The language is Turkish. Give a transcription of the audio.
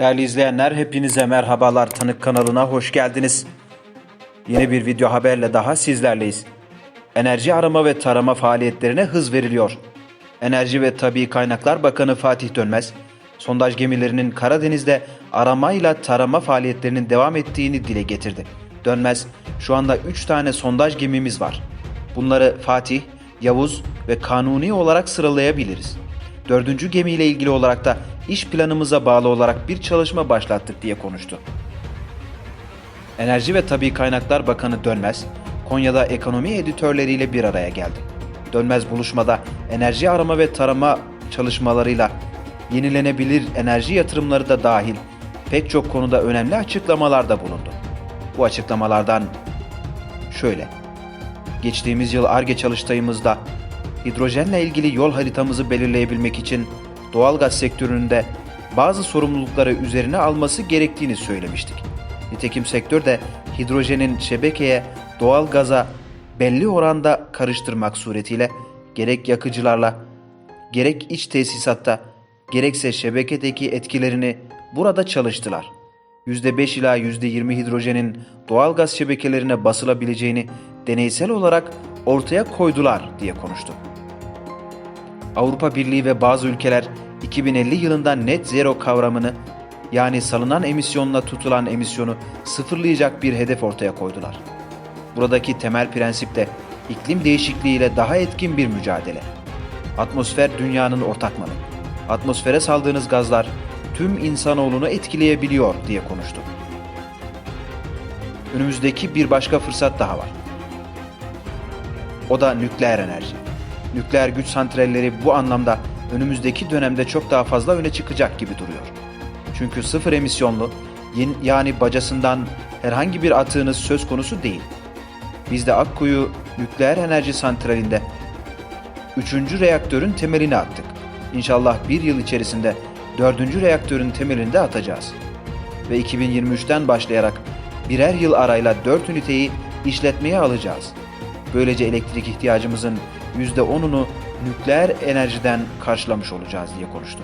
Değerli izleyenler hepinize merhabalar Tanık kanalına hoş geldiniz. Yeni bir video haberle daha sizlerleyiz. Enerji arama ve tarama faaliyetlerine hız veriliyor. Enerji ve Tabi Kaynaklar Bakanı Fatih Dönmez, sondaj gemilerinin Karadeniz'de aramayla tarama faaliyetlerinin devam ettiğini dile getirdi. Dönmez, şu anda 3 tane sondaj gemimiz var. Bunları Fatih, Yavuz ve Kanuni olarak sıralayabiliriz. Dördüncü gemiyle ilgili olarak da iş planımıza bağlı olarak bir çalışma başlattık diye konuştu. Enerji ve Tabi Kaynaklar Bakanı Dönmez, Konya'da ekonomi editörleriyle bir araya geldi. Dönmez buluşmada enerji arama ve tarama çalışmalarıyla yenilenebilir enerji yatırımları da dahil pek çok konuda önemli açıklamalarda bulundu. Bu açıklamalardan şöyle. Geçtiğimiz yıl ARGE çalıştayımızda hidrojenle ilgili yol haritamızı belirleyebilmek için doğalgaz sektöründe bazı sorumlulukları üzerine alması gerektiğini söylemiştik. Nitekim sektör de hidrojenin şebekeye doğalgaza belli oranda karıştırmak suretiyle gerek yakıcılarla gerek iç tesisatta gerekse şebekedeki etkilerini burada çalıştılar. %5 ila %20 hidrojenin doğalgaz şebekelerine basılabileceğini deneysel olarak ortaya koydular diye konuştu. Avrupa Birliği ve bazı ülkeler 2050 yılında net zero kavramını yani salınan emisyonla tutulan emisyonu sıfırlayacak bir hedef ortaya koydular. Buradaki temel prensip de iklim değişikliğiyle daha etkin bir mücadele. Atmosfer dünyanın ortak malı. Atmosfere saldığınız gazlar tüm insanoğlunu etkileyebiliyor diye konuştu. Önümüzdeki bir başka fırsat daha var. O da nükleer enerji. Nükleer güç santralleri bu anlamda önümüzdeki dönemde çok daha fazla öne çıkacak gibi duruyor. Çünkü sıfır emisyonlu, yani bacasından herhangi bir atığınız söz konusu değil. Biz de Akkuyu Nükleer Enerji Santrali'nde 3. reaktörün temelini attık. İnşallah bir yıl içerisinde 4. reaktörün temelini de atacağız. Ve 2023'ten başlayarak birer yıl arayla 4 üniteyi işletmeye alacağız. Böylece elektrik ihtiyacımızın %10'unu nükleer enerjiden karşılamış olacağız diye konuştu.